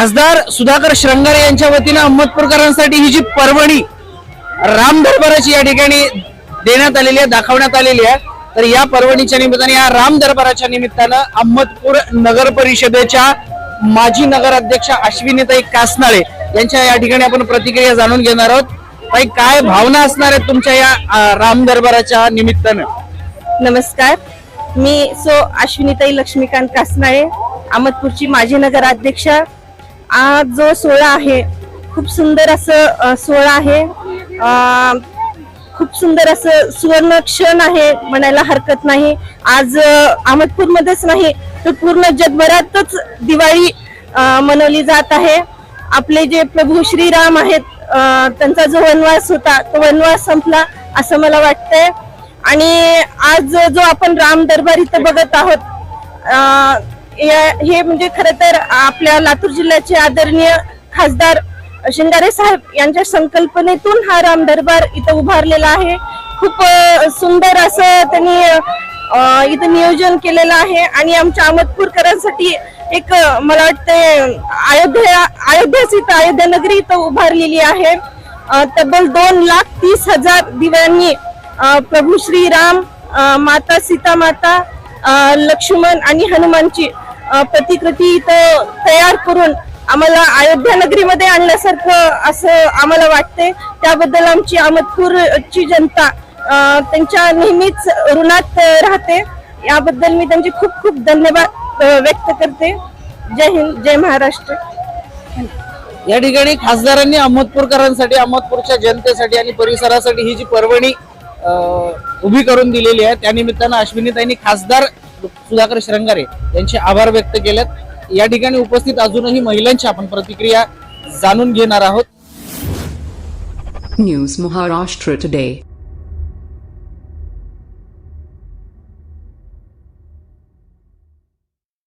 खासदार सुधाकर श्रंगारे यांच्या वतीनं अहमदपूरकरांसाठी ही जी पर्वणी राम दरबाराची या ठिकाणी देण्यात आलेली आहे दाखवण्यात आलेली आहे तर या पर्वणीच्या निमित्ताने या राम दरबाराच्या निमित्तानं अहमदपूर नगर परिषदेच्या माजी नगराध्यक्षा अश्विनीताई कासनाळे यांच्या या ठिकाणी आपण प्रतिक्रिया जाणून घेणार आहोत. ताई काय भावना असणार आहेत तुमच्या या राम दरबाराच्या निमित्तानं? नमस्कार. मी सो अश्विनीताई लक्ष्मीकांत कासनाळे अहमदपूरची माजी नगराध्यक्ष आज जो सोहळा आहे खूप सुंदर असं सोहळा आहे. खूप सुंदर असं सुवर्ण क्षण आहे म्हणायला हरकत नाही. आज अहमदपूरमध्येच नाही तर पूर्ण जगभरातच दिवाळी मनवली जात आहे. आपले जे प्रभू श्रीराम आहेत त्यांचा जो वनवास होता तो वनवास संपला असं मला वाटतंय. आणि आज जो आपण राम दरबार इथं बघत आहोत हे म्हणजे खर तर आपल्या लातूर जिल्ह्याचे आदरणीय खासदार शिंगारे साहेब यांच्या संकल्पनेतून हा राम दरबार इथं उभारलेला आहे. खूप सुंदर असं त्यांनी इथं नियोजन केलेलं आहे. आणि आमच्या अहमदपूरकरांसाठी एक मला वाटते अयोध्या अयोध्याच इथं अयोध्या नगरी इथं उभारलेली आहे. तब्बल दोन लाख तीस हजार दिव्यांनी प्रभू श्रीराम माता सीता माता लक्ष्मण आणि हनुमानची प्रतिकृती इथं तयार करून आम्हाला अयोध्या नगरीमध्ये आणण्यासारखं असं आम्हाला वाटते त्याबद्दल आमची अहमदपूरची जनता त्यांच्या नेहमीच ऋणात राहते. याबद्दल मी त्यांचे खूप खूप धन्यवाद व्यक्त करते. जय हिंद जय महाराष्ट्र. या ठिकाणी खासदारांनी अहमदपूरकरांसाठी अहमदपूरच्या जनतेसाठी आणि परिसरासाठी ही जी पर्वणी उभी करून दिलेली आहे त्यानिमित्तानं अश्विनीताईंनी खासदार सुधाकर श्रंगारे यांचे आभार व्यक्त केलेत. या ठिकाणी उपस्थित अजूनही महिलांची आपण प्रतिक्रिया जाणून घेणार आहोत. News Maharashtra today